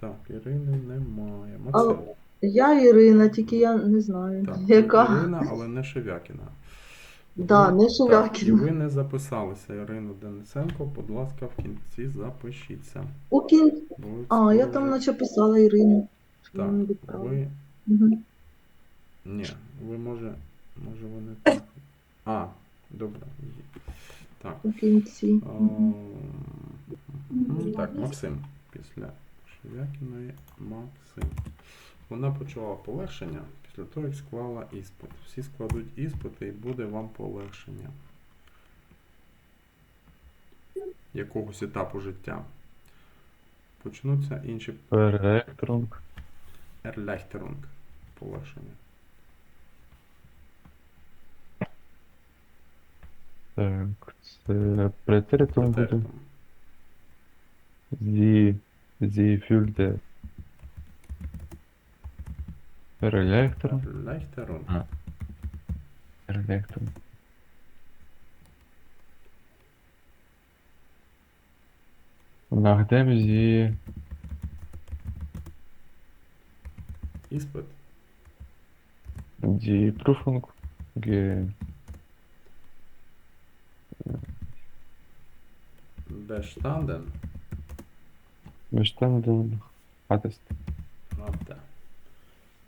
Так, Ірини немає. А, Максим. Я Ірина, тільки я не знаю, Так, яка. Ірина, але не Шевякіна. Да, Ви- не Так, і ви не записалися, Ірину Денисенко. Будь ласка, в кінці запишіться. У кін... А, я там наче писала Ірину. Так, ви. Мгм. Ні, ви може. Може ви не так. А, добре. Так. У кінці. А, Мгм. Так, Максим. Після Шевякіної Максим. Вона почала полегшення після того, як склала іспит. Всі складуть іспити і буде вам полегшення. Якогось етапу життя. Почнуться інші Перектрунг. Erleichterung. Полегшення. Так, це претеритум буде. Sie, fühlte Erleichterung. Erleichterung. Ah. Erleichterung. Nachdem sie Іспит. die Prüfung ge Bestanden bestanden hattest. hatte.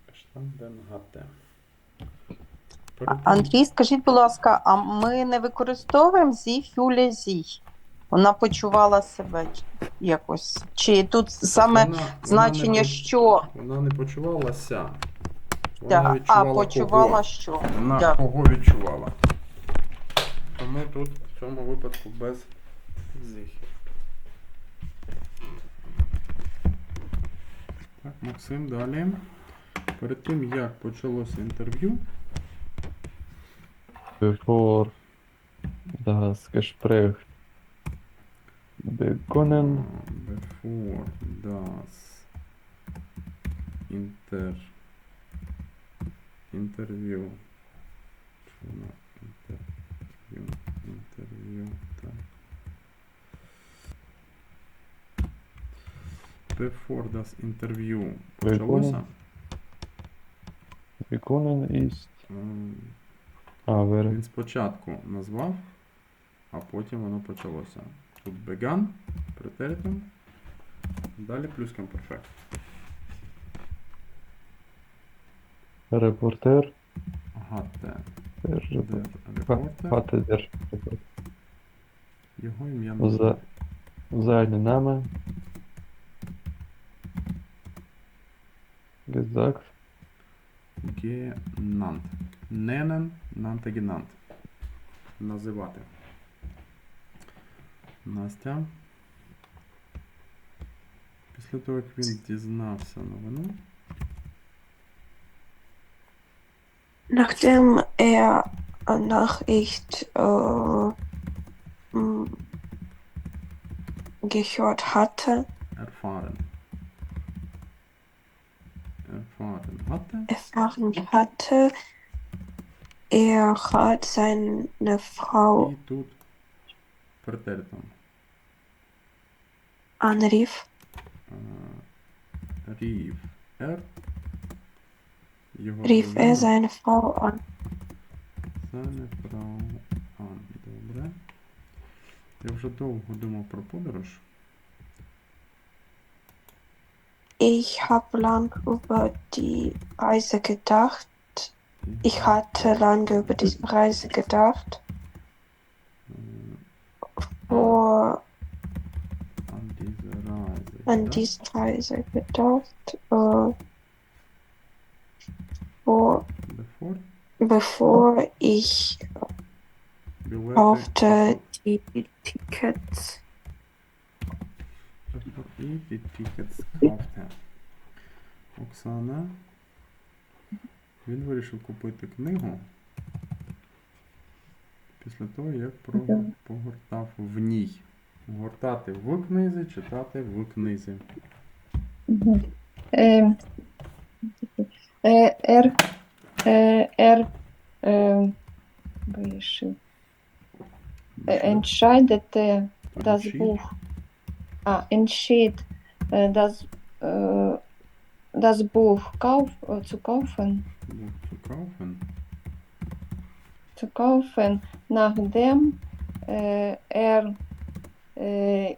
Bestanden hatte. Андрій, скажіть, будь ласка, а ми не використовуємо зі фюле зі? Вона почувала себе якось. Чи тут саме вона- вона значення не, що? Вона не почувалася. Вона Да, відчувала а почувала кого. що? Вона Дякую. кого відчувала. Тому тут в цьому випадку без зіх. Так, Максим, далі. Перед тим, як почалося інтерв'ю, Bevor das Gespräch begonnen before das inter interview Чи воно інтерв'ю інтерв'ю так before das interview почалося? Begonnen ist, він спочатку назвав а потім воно почалося. Тут began претеритум далі плюс комперфект Reporter Гатте. репортер. Його ім'я За- назвав. seinen gesagt, Генант. Ненен, нанте генант. Називати. Настя. Після того, як він дізнався новину, Nachdem er eine Nachricht äh, m, gehört hatte, erfahren. Erfahren hatte. erfahren hatte, er hat seine Frau І тут претеритум. anrief, Е, Рів. Р. Його rief er дружина. seine Frau an. Seine Frau an. Добре. Я вже довго думав про подорож. Ich habe lang über die Reise gedacht. Ich hatte lange über diese Reise gedacht. Vor an diese Reise, an diese Reise gedacht. Äh, vor, bevor? bevor ich auf die Tickets. Ich die Tickets. Оксана. Він вирішив купити книгу. Після того, як. Погортав в ній. Гортати в книзі, читати в книзі. Р, Р, вирішив. Entscheidete das Buch. Ah, entschied äh, das äh, das Buch kauf, äh, zu kaufen, Бух zu kaufen. zu kaufen, nachdem äh, er äh,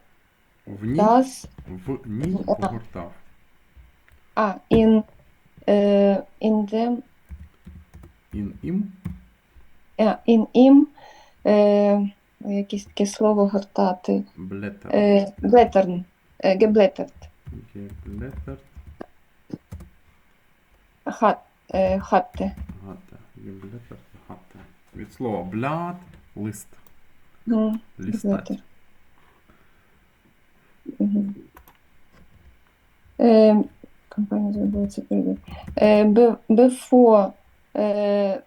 В ній, das в ній погортав. ah, in, äh, in dem Ін ім ja, in ihm äh, якесь таке слово гортати. блетер. Geblетер Hat, äh, hatte. гате. Geblетер гате. Від слова блят лист. Mhm. Лістать. Geblättert. Mhm. Ähm, Компанія зробилася перед. Äh, be, bevor äh,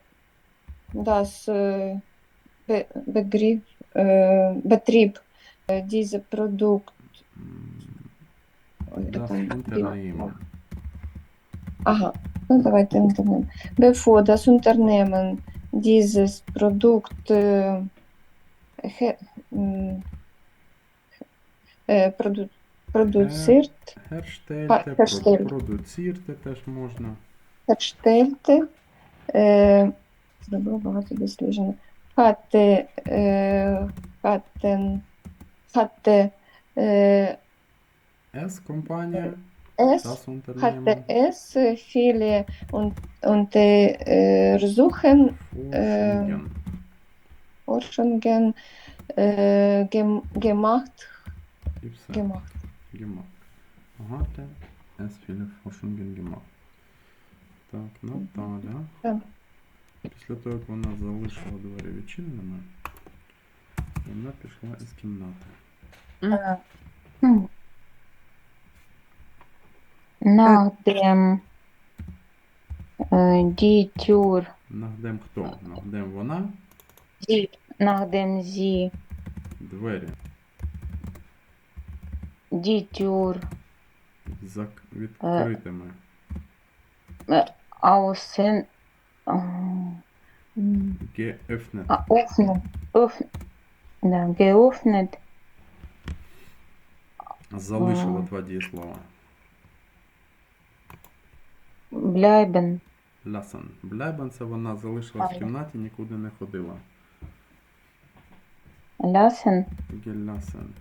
das äh, be, Begriff, äh, Betrieb äh, diese Produkt Ой, Das это- Unternehmen. Aha, ну давайте Unternehmen. Bevor das Unternehmen dieses Produkt äh, he, м, äh, produ produziert, Herstellte, Herstellt. продуцірте теж можна. herstellte, äh, зробив багато досліджень, hatte, äh, hatten, hatte äh, С компанія, es, das hatte Unternehmen, es viele und, Untersuchen Forschungen. Forschungen äh, gem gemacht. І все. gemacht. Gemacht. Hatte es viele Forschungen gemacht. Так, Наталя. Так. Після того, як вона залишила двері відчиненими, вона пішла із кімнати. Hm. Nachdem äh, Нагдем. Хто? Нагдем вона? Sie, nachdem sie двері. Tür зак... відкритими. außen äh, hm, Geöffnet. ah, öffnen, öffnen, да, geöffnet Залишила два дієслова. bleiben, Лясен. Блебен це вона залишилась в кімнаті, нікуди не ходила. lassen, Гелясен.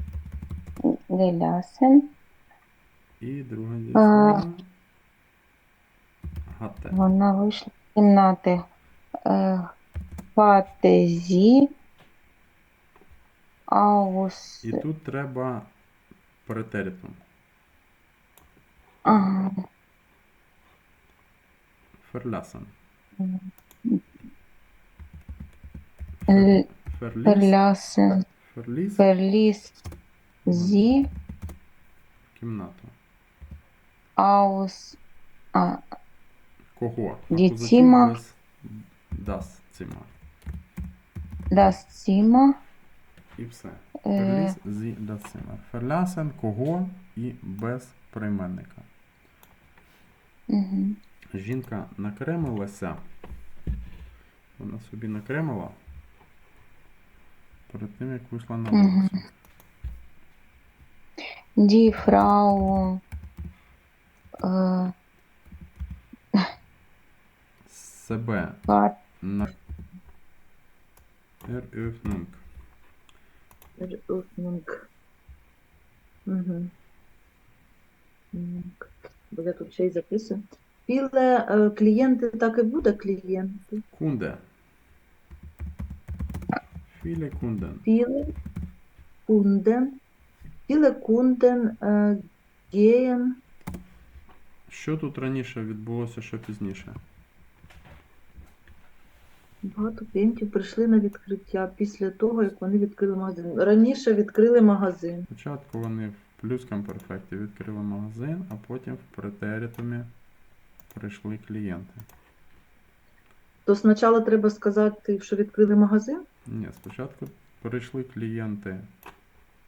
gelassen, І друге дієслово. Гате. вона вийшла з кімнати. Е, sie aus І тут треба претеритум. а, Ферлясен. Ферліс. verlassen, Ферліс. verließ sie Кімнату. aus а, Кого? Zimmer. без Das Zimmer. das Zimmer І все. Ферліс зі das Zimmer. Ферлясен, кого і без прийменника. мгм. Жінка накремилася. Вона собі накремила перед тим, як вийшла на вулицю. Die Frau äh, Себе hat на Eröffnung. Eröffnung. Угу. Бо я тут ще й записую. Піле е, клієнти так і буде клієнти. Kunde. Viele Kunden. Піле кунден. Піле кунден е, геєн. Що тут раніше відбулося, що пізніше? Багато клієнтів прийшли на відкриття після того, як вони відкрили магазин. Раніше відкрили магазин. Спочатку вони в плюском перфекті відкрили магазин, а потім в претеритумі прийшли клієнти. То спочатку треба сказати, що відкрили магазин. Ні, спочатку прийшли клієнти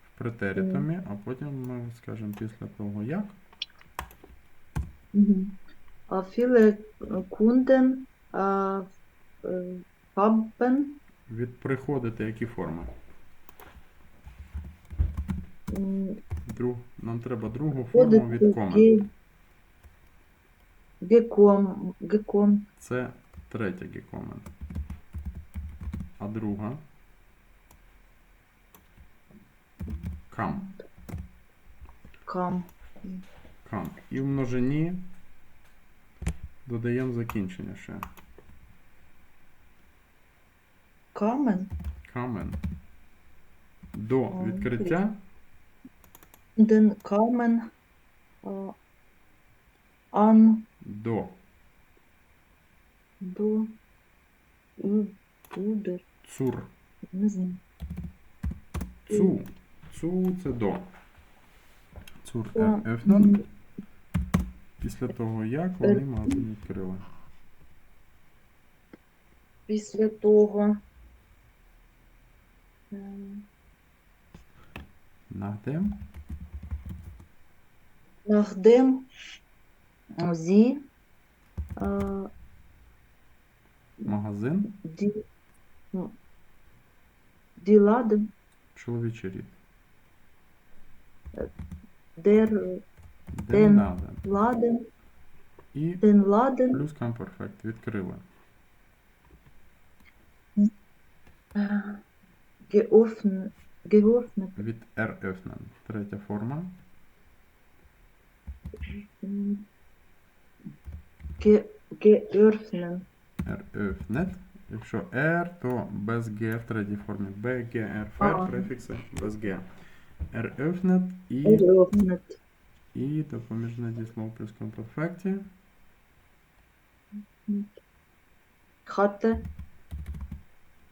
в претеритумі, а потім ми скажемо після того як. Угу. А viele Kunden а, haben Від приходити які форми? Друг... Нам треба другу форму від коми. ге- Геком, геком, Це третя гекомен. А друга. Кам. кам, Кам. І в множині додаємо закінчення ще. Камен, Камен. До відкриття камен, а, ан, до до, у, удер, цур. не знаю. Цу. Цу це до. Цур м, Після того, як вони магазин відкрили. Після того. Ем, Nachdem Nachdem sie äh, магазин die, ну, Laden, чоловічий рід. der Den Den. Laden. Laden, І den Laden плюс Camperfect відкрили. äh, geöffnet, geöffnet, Від eröffnen. Третя форма. ge, geöffnet, Eröffnet. Якщо R, то без G в третій формі. B, G, R. F, префікси без G. Eröffnet і, eröffnet, і допоміжне дієслово плюс Camperfect. hatte,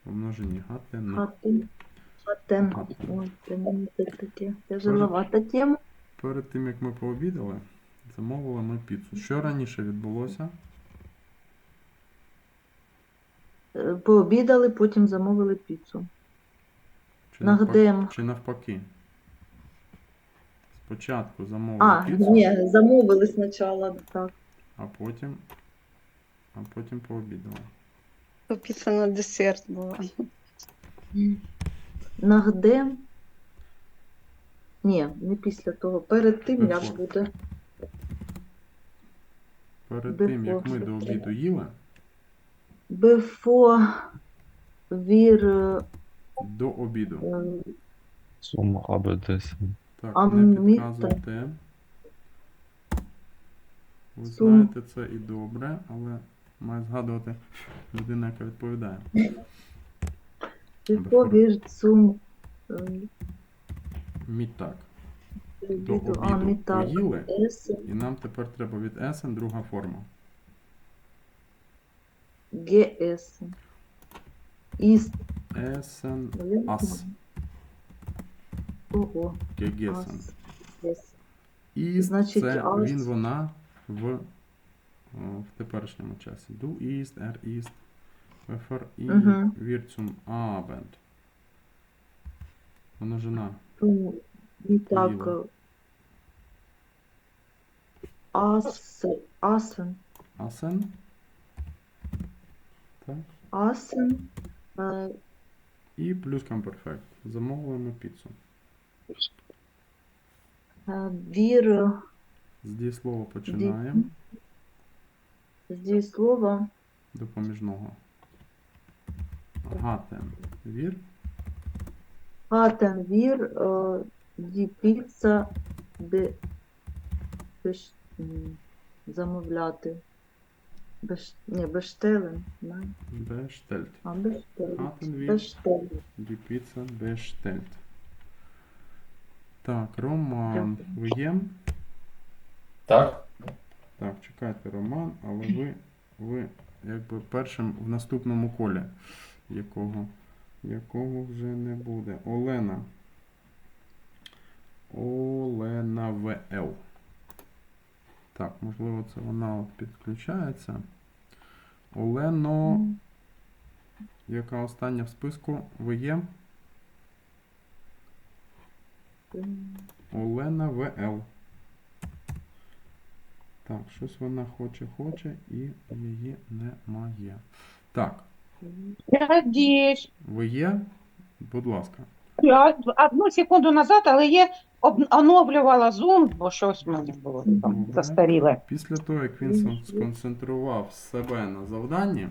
Hatten, hatten, Hatten. ой, це мені це таке тяжеловата тема. Перед тим, як ми пообідали, замовили ми піцу. Що раніше відбулося? Е, Пообідали, потім замовили піцу. Чи, навпаки, Нагдем. чи навпаки? Спочатку замовили А, піцу, ні, замовили спочатку, так. а потім, а потім пообідали. Піца на десерт була. Нагдем. Ні, не після того. Перед тим як буде. Перед Before. тим, як ми до обіду їли, Before wir до обіду. äh, Zum Abendessen. Так, А не ми підказуйте. Ви знаєте це і добре, але має згадувати людина, яка відповідає. zum äh, Мітак. До обіду, поїли, і нам тепер треба від есен друга форма. geessen. Ist. Есен ас. Ого, Гегесен. Іст Значить, це він, вона в, в теперішньому часі. Du ist, er ist, ich, Мгм. wir zum Abend. Zum Mittag Поїли. Ас, Assen. Асен. Так. Assen. Äh, І плюс Camperfect. Замовуємо піцу. äh, wir З дієслова починаємо. Здесь слово Допоміжного. Гатен. Вір. äh, die Pizza беш, замовляти. Беш, не, бештелен. Bestellt. А. Hatten wir Бештелен. die Pizza bestellt. Так, Роман. Ви є? Так, Так, чекайте, Роман, але ви, ви якби першим в наступному колі, якого, якого вже не буде. Олена. Олена ВЛ. Так, можливо, це вона от підключається. Олено, яка остання в списку? Ви є? Олена ВЛ. Так, щось вона хоче, хоче і її немає. Так, Я здесь. ви є? Будь ласка. Я одну секунду назад, але є об- оновлювала Zoom, бо щось в мене було там Добре. застаріле. Після того, як він сам сконцентрував себе на завданні,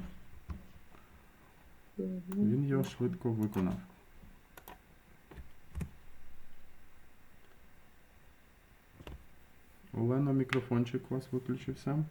він його швидко виконав. Олена, мікрофончик у вас виключився.